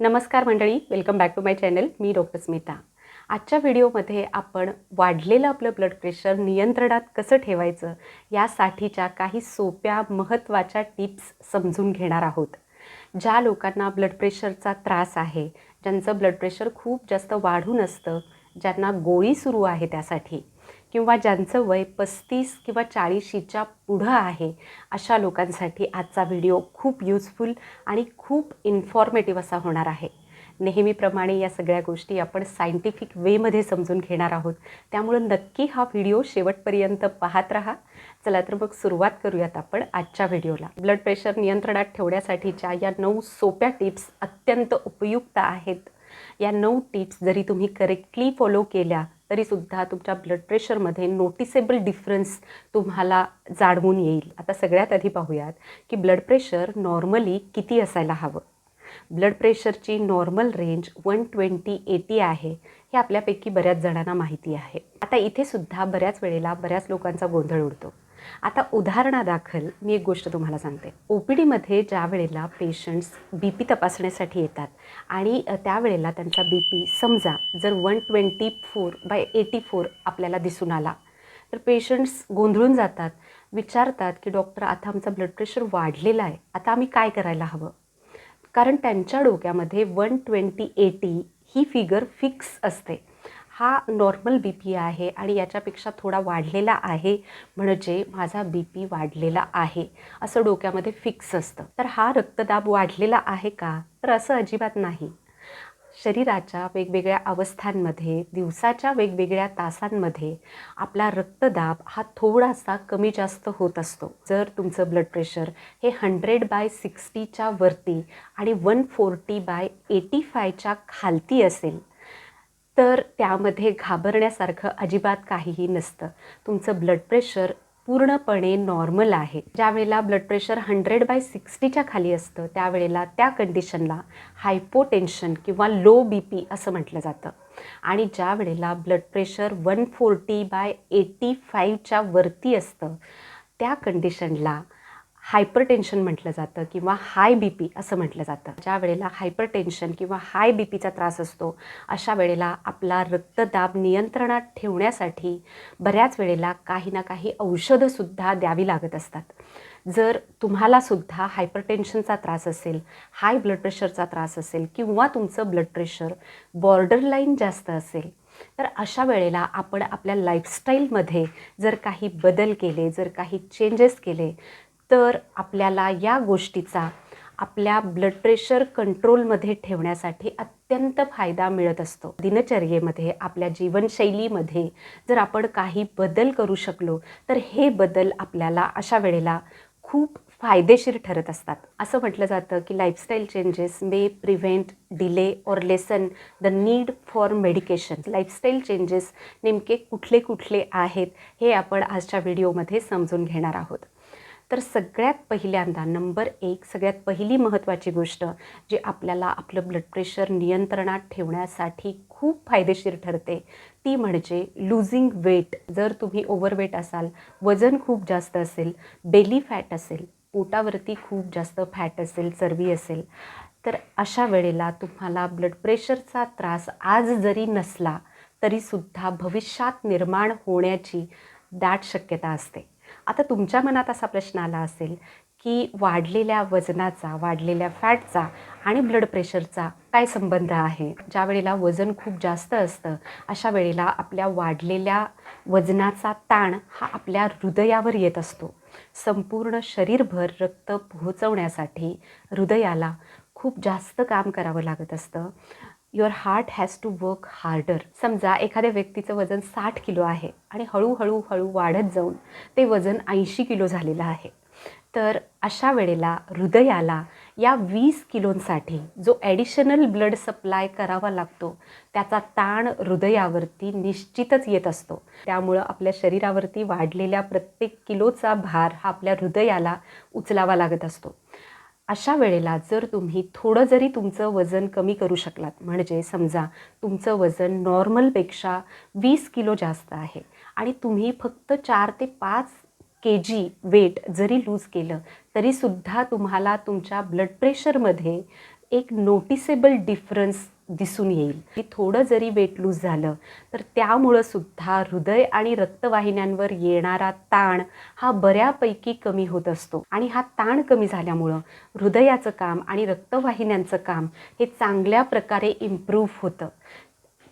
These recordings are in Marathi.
नमस्कार मंडळी welcome back to my channel me doctor Smita. आजच्या व्हिडिओमध्ये आपण वाढलेलं आपलं ब्लड प्रेशर नियंत्रणात कसं ठेवायचं यासाठीच्या काही सोप्या महत्त्वाच्या टिप्स समजून घेणार आहोत. ज्या लोकांना ब्लड प्रेशरचा त्रास आहे ज्यांचं ब्लड प्रेशर खूप जास्त वाढून असतं ज्यांना गोळी सुरू आहे त्यासाठी किंवा ज्यांचं वय पस्तीस किंवा चाळीशीच्या पुढं आहे अशा लोकांसाठी आजचा व्हिडिओ खूप युजफुल आणि खूप इन्फॉर्मेटिव्ह असा होणार आहे. नेहमीप्रमाणे या सगळ्या गोष्टी आपण सायंटिफिक वेमध्ये समजून घेणार आहोत. त्यामुळं नक्की हा व्हिडिओ शेवटपर्यंत पाहत राहा. चला तर मग सुरुवात करूयात आपण आजच्या व्हिडिओला. ब्लड प्रेशर नियंत्रणात ठेवण्यासाठीच्या या नऊ सोप्या टिप्स अत्यंत उपयुक्त आहेत. या नऊ टिप्स जरी तुम्ही करेक्टली फॉलो केल्या तरीसुद्धा तुमच्या ब्लड प्रेशरमध्ये नोटिसेबल डिफरन्स तुम्हाला जाणवून येईल. आता सगळ्यात आधी पाहूयात की ब्लड प्रेशर नॉर्मली किती असायला हवं? Blood प्रेशरची normal range one twenty eighty आहे हे आपल्यापैकी बऱ्याच जणांना माहिती आहे. आता इथे सुद्धा बऱ्याच वेळेला बऱ्याच लोकांचा गोंधळ उडतो. आता उदाहरणादाखल मी एक गोष्ट तुम्हाला सांगते. ओ पी डीमध्ये ज्या वेळेला पेशंट्स बी पी तपासण्यासाठी येतात आणि त्यावेळेला त्यांचा बी पी समजा जर one twenty four by eighty four आपल्याला दिसून आला तर पेशंट्स गोंधळून जातात विचारतात की डॉक्टर आता आमचा ब्लड प्रेशर वाढलेला आहे आता आम्ही काय करायला हवं? कारण त्यांच्या डोक्यामध्ये वन ट्वेंटी एटी ही फिगर फिक्स असते. हा नॉर्मल बी पी आहे आणि याच्यापेक्षा थोडा वाढलेला आहे म्हणजे माझा बी पी वाढलेला आहे. असं डोक्यामध्ये फिक्स असतं. तर हा रक्तदाब वाढलेला आहे का? तर असं अजिबात नाही. शरीराच्या वेगवेगळ्या अवस्थांमध्ये दिवसाच्या वेगवेगळ्या तासांमध्ये आपला रक्तदाब हा थोडासा कमी जास्त होत असतो. जर तुमचं ब्लड प्रेशर हे हंड्रेड बाय सिक्स्टीच्या वरती आणि वन फोर्टी बाय एटी फायच्या खालती असेल तर त्यामध्ये घाबरण्यासारखं अजिबात काहीही नसतं. तुमचं ब्लड प्रेशर पूर्णपणे नॉर्मल आहे. ज्यावेळेला ब्लड प्रेशर हंड्रेड बाय सिक्स्टीच्या खाली असतं त्यावेळेला त्या कंडिशनला हायपोटेन्शन किंवा लो बी पी असं म्हटलं जातं. आणि ज्या वेळेला blood pressure one forty by eighty फाईव्हच्या वरती असतं त्या कंडिशनला हायपर टेन्शन म्हटलं जातं किंवा हाय बी पी असं म्हटलं जातं. ज्या वेळेला हायपर टेन्शन किंवा हाय बी पीचा त्रास असतो अशा वेळेला आपला रक्तदाब नियंत्रणात ठेवण्यासाठी बऱ्याच वेळेला काही ना काही औषधंसुद्धा द्यावी लागत असतात. जर तुम्हालासुद्धा हायपरटेन्शनचा त्रास असेल हाय ब्लड प्रेशरचा त्रास असेल किंवा तुमचं ब्लड प्रेशर बॉर्डरलाईन जास्त असेल तर अशा वेळेला आपण आपल्या लाईफस्टाईलमध्ये जर काही बदल केले जर काही चेंजेस केले तर आपल्याला या गोष्टीचा आपल्या ब्लड प्रेशर कंट्रोलमध्ये ठेवण्यासाठी अत्यंत फायदा मिळत असतो. दिनचर्येमध्ये आपल्या जीवनशैलीमध्ये जर आपण काही बदल करू शकलो तर हे बदल आपल्याला अशा वेळेला खूप फायदेशीर ठरत असतात. असं म्हटलं जातं की lifestyle changes may prevent delay or lessen the need for medication lifestyle changes नेमके कुठले कुठले आहेत हे आपण आजच्या व्हिडिओमध्ये समजून घेणार आहोत. तर सगळ्यात पहिल्यांदा नंबर एक सगळ्यात पहिली महत्त्वाची गोष्ट जी आपल्याला आपलं ब्लड प्रेशर नियंत्रणात ठेवण्यासाठी खूप फायदेशीर ठरते ती म्हणजे लुझिंग वेट जर तुम्ही ओव्हरवेट असाल वजन खूप जास्त असेल बेली फॅट असेल पोटावरती खूप जास्त फॅट असेल चरबी असेल तर अशा वेळेला तुम्हाला ब्लड प्रेशरचा त्रास आज जरी नसला तरीसुद्धा भविष्यात निर्माण होण्याची दाट शक्यता असते. आता तुमच्या मनात असा प्रश्न आला असेल की वाढलेल्या वजनाचा वाढलेल्या फॅटचा आणि ब्लड प्रेशरचा काय संबंध आहे? ज्या वेळेला वजन खूप जास्त असतं अशा वेळेला आपल्या वाढलेल्या वजनाचा ताण हा आपल्या हृदयावर येत असतो. संपूर्ण शरीरभर रक्त पोहोचवण्यासाठी हृदयाला खूप जास्त काम करावं लागत असतं. Your heart has to work harder समजा एखाद्या व्यक्तीचं वजन साठ किलो आहे आणि हळूहळू हळू वाढत जाऊन ते वजन ऐंशी किलो झालेलं आहे. तर अशा वेळेला हृदयाला या वीस किलोंसाठी जो ॲडिशनल ब्लड सप्लाय करावा लागतो त्याचा ताण हृदयावरती निश्चितच येत असतो. त्यामुळं आपल्या शरीरावरती वाढलेल्या प्रत्येक किलोचा भार हा आपल्या हृदयाला उचलावा लागत असतो. अशा वेळेला जर तुम्ही थोडं जरी तुमचं वजन कमी करू शकलात म्हणजे समजा तुमचं वजन नॉर्मलपेक्षा वीस किलो जास्त आहे आणि तुम्ही फक्त चार ते पाच के जी वेट जरी लूज केलं तरीसुद्धा तुम्हाला तुमच्या ब्लड प्रेशरमध्ये एक नोटिसेबल डिफरन्स दिसून येईल. की थोडं जरी वेट लूज झालं तर त्यामुळं सुद्धा हृदय आणि रक्तवाहिन्यांवर येणारा ताण हा बऱ्यापैकी कमी होत असतो. आणि हा ताण कमी झाल्यामुळं हृदयाचं काम आणि रक्तवाहिन्यांचं काम हे चांगल्या प्रकारे इम्प्रूव्ह होतं.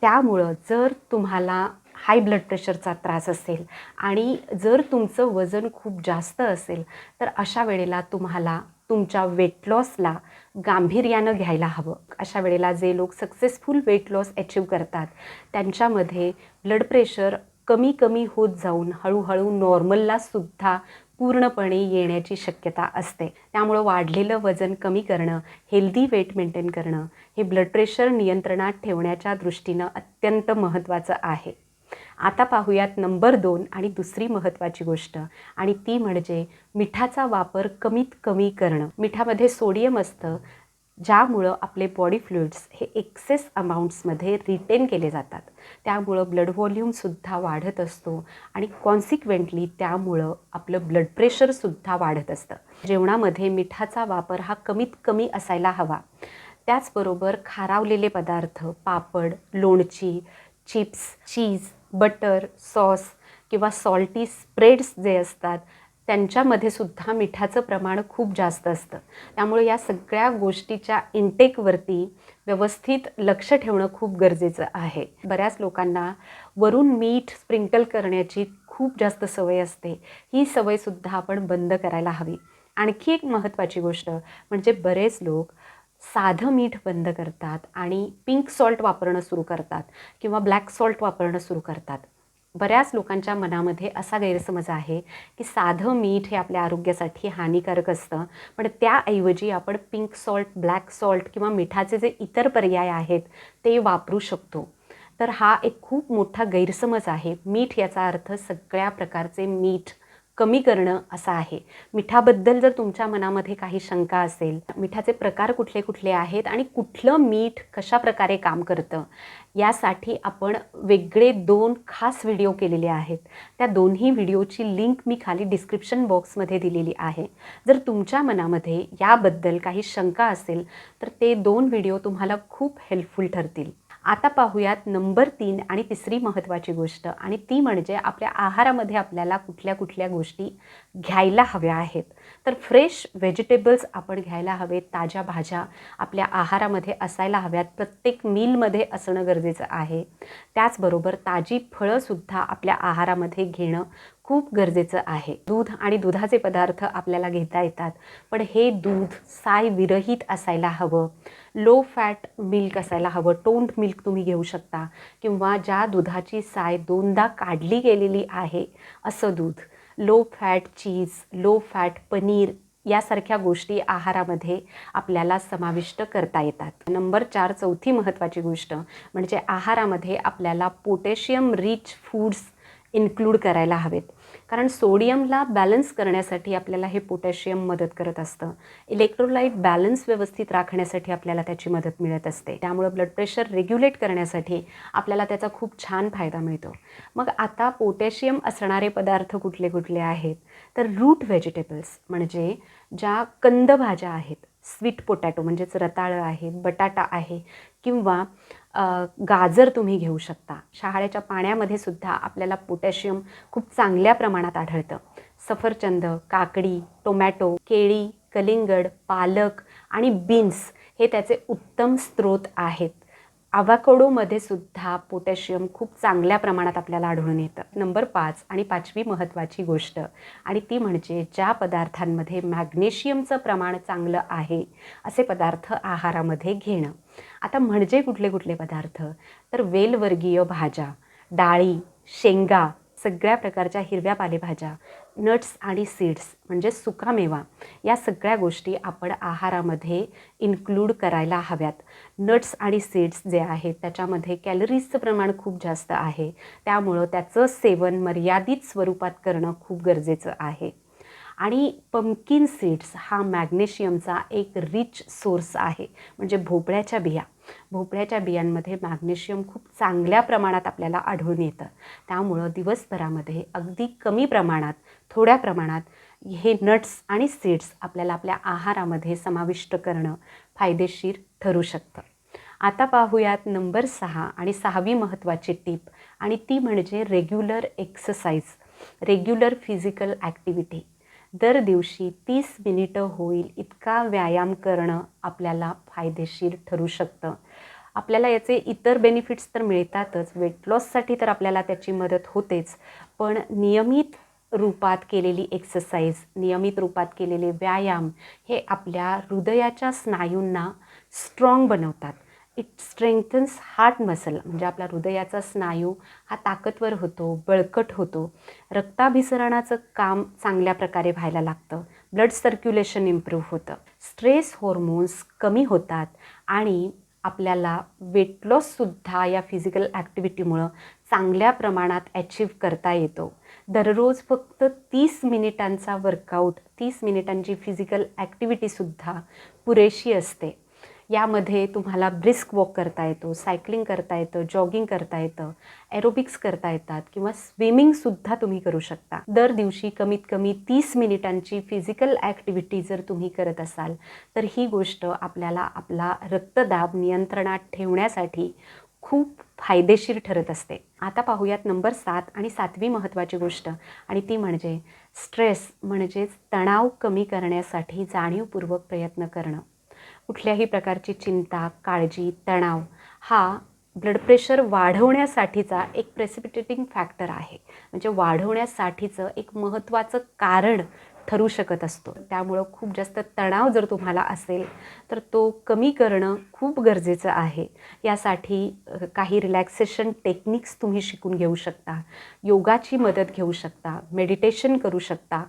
त्यामुळं जर तुम्हाला हाय ब्लड प्रेशरचा त्रास असेल आणि जर तुमचं वजन खूप जास्त असेल तर अशा वेळेला तुम्हाला तुमच्या वेट लॉसला गांभीर्यानं घ्यायला हवं. अशा वेळेला जे लोक सक्सेसफुल वेट लॉस अचीव करतात त्यांच्यामध्ये ब्लड प्रेशर कमी कमी होत जाऊन हळूहळू नॉर्मलला सुद्धा पूर्णपणे येण्याची शक्यता असते. त्यामुळं वाढलेलं वजन कमी करणं हेल्दी वेट मेंटेन करणं हे ब्लड प्रेशर नियंत्रणात ठेवण्याच्या दृष्टीनं अत्यंत महत्त्वाचं आहे. आता पाहूयात नंबर दोन आणि दुसरी महत्त्वाची गोष्ट. आणि ती म्हणजे मिठाचा वापर कमीत कमी करणं. मिठामध्ये सोडियम असतं ज्यामुळं आपले बॉडी फ्लुइड्स हे एक्सेस अमाऊंट्समध्ये रिटेन केले जातात. त्यामुळं ब्लड व्हॉल्यूमसुद्धा वाढत असतो आणि कॉन्सिक्वेंटली त्यामुळं आपलं ब्लड प्रेशरसुद्धा वाढत असतं. जेवणामध्ये मिठाचा वापर हा कमीत कमी असायला हवा. त्याचबरोबर खारावलेले पदार्थ पापड लोणची चिप्स चीज बटर सॉस किंवा सॉल्टी स्प्रेड्स जे असतात त्यांच्यामध्ये सुद्धा मिठाचं प्रमाण खूप जास्त असतं. त्यामुळे या सगळ्या गोष्टीच्या इंटेकवरती व्यवस्थित लक्ष ठेवणं खूप गरजेचं आहे. बऱ्याच लोकांना वरून मीठ स्प्रिंकल करण्याची खूप जास्त सवय असते. ही सवयसुद्धा आपण बंद करायला हवी. आणखी एक महत्त्वाची गोष्ट म्हणजे बरेच लोक साधं मीठ बंद करतात आणि पिंक सॉल्ट वापरणं सुरू करतात किंवा ब्लॅक सॉल्ट वापरणं सुरू करतात. बऱ्याच लोकांच्या मनामध्ये असा गैरसमज आहे की साधं मीठ हे आपल्या आरोग्यासाठी हानिकारक असतं पण त्याऐवजी आपण पिंक सॉल्ट ब्लॅक सॉल्ट किंवा मिठाचे जे इतर पर्याय आहेत ते वापरू शकतो. तर हा एक खूप मोठा गैरसमज आहे. मीठ याचा अर्थ सगळ्या प्रकारचे मीठ कमी करणं असं आहे. मिठाबद्दल जर तुमच्या मनामध्ये काही शंका असेल मिठाचे प्रकार कुठले कुठले आहेत आणि कुठलं मीठ कशा प्रकारे काम करतं यासाठी आपण वेगळे दोन खास व्हिडिओ केलेले आहेत. त्या दोन्ही व्हिडिओची लिंक मी खाली डिस्क्रिप्शन बॉक्समध्ये दिलेली आहे. जर तुमच्या मनामध्ये याबद्दल काही शंका असेल तर ते दोन व्हिडिओ तुम्हाला खूप हेल्पफुल ठरतील. आता पाहूयात नंबर तीन आणि तिसरी महत्त्वाची गोष्ट. आणि ती म्हणजे आपल्या आहारामध्ये आपल्याला कुठल्या कुठल्या गोष्टी घ्यायला हव्या आहेत. तर फ्रेश व्हेजिटेबल्स आपण घ्यायला हवेत ताज्या भाज्या आपल्या आहारामध्ये असायला हव्यात प्रत्येक मीलमध्ये असणं गरजेचं आहे. त्याचबरोबर ताजी फळंसुद्धा आपल्या आहारामध्ये घेणं खूप गरजेचं आहे. दूध आणि दुधाचे पदार्थ आपल्याला घेता येतात. पण हे दूध साय विरहित असायला हवं. लो फॅट मिल्क असायला हवं. टोंड मिल्क तुम्ही घेऊ शकता. किंवा ज्या दुधाची साय दोनदा काढली गेलेली आहे असं दूध. Low fat cheese low fat paneer यासारख्या गोष्टी आहारामध्ये आपल्याला समाविष्ट करता येतात. नंबर चार चौथी महत्त्वाची गोष्ट म्हणजे आहारामध्ये आपल्याला पोटॅशियम रिच फूड्स इन्क्लूड करायला हवेत. कारण सोडियमला बॅलन्स करण्यासाठी आपल्याला हे पोटॅशियम मदत करत असतं. इलेक्ट्रोलाईट बॅलन्स व्यवस्थित राखण्यासाठी आपल्याला त्याची मदत मिळत असते. त्यामुळं ब्लड प्रेशर रेग्युलेट करण्यासाठी आपल्याला त्याचा खूप छान फायदा मिळतो. मग आता पोटॅशियम असणारे पदार्थ कुठले कुठले आहेत? तर रूट व्हेजिटेबल्स म्हणजे ज्या कंद भाज्या आहेत स्वीट पोटॅटो म्हणजेच रताळं आहे बटाटा आहे किंवा गाजर तुम्ही घेऊ शकता. शहाळ्याच्या पाण्यामध्ये सुद्धा आपल्याला पोटॅशियम खूप चांगल्या प्रमाणात आढळतं. सफरचंद काकडी टोमॅटो केळी कलिंगड पालक आणि बीन्स हे त्याचे उत्तम स्रोत आहेत. आवाकोडोमध्ये सुद्धा पोटॅशियम खूप चांगल्या प्रमाणात आपल्याला आढळून येतं. नंबर पाच आणि पाचवी महत्त्वाची गोष्ट आणि ती म्हणजे ज्या पदार्थांमध्ये मॅग्नेशियमचं प्रमाण चांगलं आहे असे पदार्थ आहारामध्ये घेणं. आता म्हणजे कुठले कुठले पदार्थ? तर वेलवर्गीय भाज्या डाळी शेंगा सगळ्या प्रकारच्या हिरव्या पालेभाज्या नट्स आणि सीड्स म्हणजे सुकामेवा या सगळ्या गोष्टी आपण आहारामध्ये इन्क्लूड करायला हव्यात. नट्स आणि सीड्स जे आहेत त्याच्यामध्ये कॅलरीजचं प्रमाण खूप जास्त आहे. त्यामुळं त्याचं सेवन मर्यादित स्वरूपात करणं खूप गरजेचं आहे. आणि पम्किन सीड्स हा मॅग्नेशियमचा एक रिच सोर्स आहे. म्हणजे भोपळ्याच्या बिया. भोपळ्याच्या बियांमध्ये मॅग्नेशियम खूप चांगल्या प्रमाणात आपल्याला आढळून येतं. त्यामुळं दिवसभरामध्ये अगदी कमी प्रमाणात थोड्या प्रमाणात हे नट्स आणि सीड्स आपल्याला आपल्या आहारामध्ये समाविष्ट करणं फायदेशीर ठरू शकतं. आता पाहूयात नंबर सहा आणि सहावी महत्त्वाची टीप आणि ती म्हणजे regular exercise regular physical activity दर दिवशी तीस मिनिटं होईल इतका व्यायाम करणं आपल्याला फायदेशीर ठरू शकतं. आपल्याला याचे इतर बेनिफिट्स तर मिळतातच. वेट लॉससाठी तर आपल्याला त्याची मदत होतेच. पण नियमित रूपात केलेली एक्सरसाइज नियमित रूपात केलेले व्यायाम हे आपल्या हृदयाच्या स्नायूंना स्ट्रॉंग बनवतात. इट स्ट्रेंथन्स हार्ट मसल म्हणजे आपला हृदयाचा स्नायू हा ताकदवर होतो बळकट होतो. रक्ताभिसरणाचं काम चांगल्या प्रकारे व्हायला लागतं. ब्लड सर्क्युलेशन इम्प्रूव्ह होतं. स्ट्रेस हॉर्मोन्स कमी होतात आणि आपल्याला वेट लॉससुद्धा या फिजिकल ॲक्टिव्हिटीमुळं चांगल्या प्रमाणात अचीव करता येतो. दररोज फक्त तीस मिनिटांचा वर्कआउट तीस मिनिटांची फिजिकल ॲक्टिव्हिटीसुद्धा पुरेशी असते. यामध्ये तुम्हाला ब्रिस्क वॉक करता येतो सायकलिंग करता येतं जॉगिंग करता येतं एरोबिक्स करता येतात किंवा स्विमिंगसुद्धा तुम्ही करू शकता. दर दिवशी कमीत कमी तीस मिनिटांची फिजिकल ॲक्टिव्हिटी जर तुम्ही करत असाल तर ही गोष्ट आपल्याला आपला रक्तदाब नियंत्रणात ठेवण्यासाठी खूप फायदेशीर ठरत असते. आता पाहूयात नंबर सात आणि सातवी महत्त्वाची गोष्ट आणि ती म्हणजे स्ट्रेस म्हणजेच तणाव कमी करण्यासाठी जाणीवपूर्वक प्रयत्न करणं. कुठल्याही प्रकारची चिंता काळजी तणाव हा ब्लड प्रेशर वाढवण्यासाठीचा एक प्रेसिपिटेटिंग फॅक्टर आहे. म्हणजे वाढवण्यासाठीचं एक महत्त्वाचं कारण ठरू शकत असतो. त्यामुळं खूप जास्त तणाव जर तुम्हाला असेल तर तो कमी करणं खूप गरजेचं आहे. यासाठी काही रिलॅक्सेशन टेक्निक्स तुम्ही शिकून घेऊ शकता. योगाची मदत घेऊ शकता. मेडिटेशन करू शकता.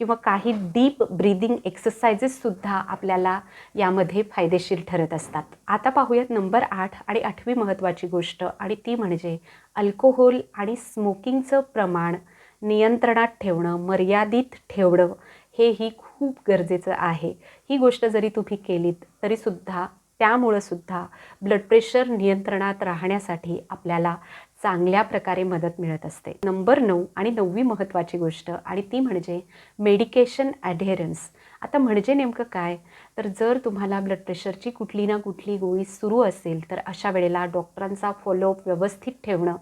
किंवा काही डीप ब्रीदिंग एक्सरसाइजेससुद्धा आपल्याला यामध्ये फायदेशीर ठरत असतात. आता पाहूयात नंबर आठ आणि आठवी महत्त्वाची गोष्ट आणि ती म्हणजे अल्कोहोल आणि स्मोकिंगचं प्रमाण नियंत्रणात ठेवणं मर्यादित ठेवणं हेही खूप गरजेचं आहे. ही गोष्ट जरी तुम्ही केलीत तरीसुद्धा त्यामुळंसुद्धा ब्लड प्रेशर नियंत्रणात राहण्यासाठी आपल्याला चांगल्या प्रकारे मदत मिळत असते. नंबर नऊ आणि नववी महत्त्वाची गोष्ट आणि ती म्हणजे मेडिकेशन ॲढेरन्स आता म्हणजे नेमकं काय? तर जर तुम्हाला ब्लड प्रेशरची कुठली ना कुठली गोळी सुरू असेल तर अशा वेळेला डॉक्टरांचा फॉलोअप व्यवस्थित ठेवणं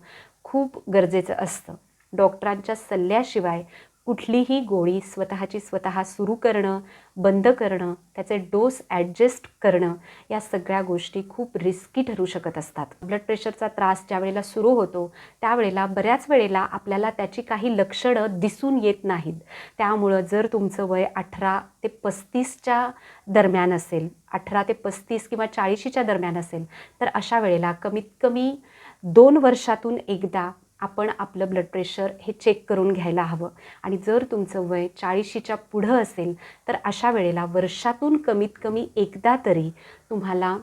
खूप गरजेचं असतं. डॉक्टरांच्या सल्ल्याशिवाय कुठलीही गोळी स्वतःची स्वतः सुरू करणं बंद करणं त्याचे डोस ॲडजस्ट करणं या सगळ्या गोष्टी खूप रिस्की ठरू शकत असतात. ब्लड प्रेशरचा त्रास ज्या वेळेला सुरू होतो त्यावेळेला बऱ्याच वेळेला आपल्याला त्याची काही लक्षणं दिसून येत नाहीत. त्यामुळं जर तुमचं वय अठरा ते पस्तीसच्या दरम्यान असेल अठरा ते पस्तीस किंवा चाळीशीच्या दरम्यान असेल तर अशा वेळेला कमीत कमी दोन वर्षातून एकदा आपण आपलं ब्लड प्रेशर हे चेक करून घ्यायला हवं. आणि जर तुमचं वय चाळीशीच्या पुढं असेल तर अशा वेळेला वर्षातून कमीत कमी एकदा तरी तुम्हाला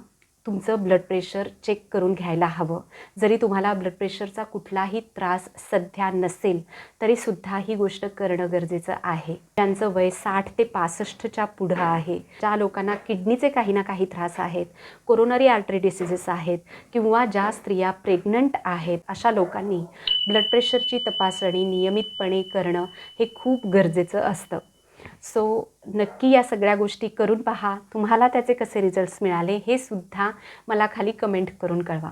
तुमचं ब्लड प्रेशर चेक करून घ्यायला हवं. जरी तुम्हाला ब्लड प्रेशरचा कुठलाही त्रास सध्या नसेल तरीसुद्धा ही गोष्ट करणं गरजेचं आहे. ज्यांचं वय साठ ते पासष्टच्या पुढं आहे ज्या लोकांना किडनीचे काही ना काही त्रास आहेत कोरोनरी आर्टरी डिसिजेस आहेत किंवा ज्या स्त्रिया प्रेग्नंट आहेत अशा लोकांनी ब्लड प्रेशरची तपासणी नियमितपणे करणं हे खूप गरजेचं असतं. सो नक्की या सगळ्या गोष्टी करून पहा. तुम्हाला त्याचे कसे रिझल्ट्स मिळाले हे सुद्धा मला खाली कमेंट करून कळवा.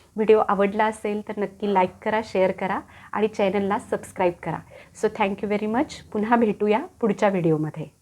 व्हिडिओ आवडला असेल तर नक्की लाईक करा शेअर करा आणि चॅनलला सबस्क्राईब करा. सो थँक्यू व्हेरी मच पुन्हा भेटूया पुढच्या व्हिडिओमध्ये.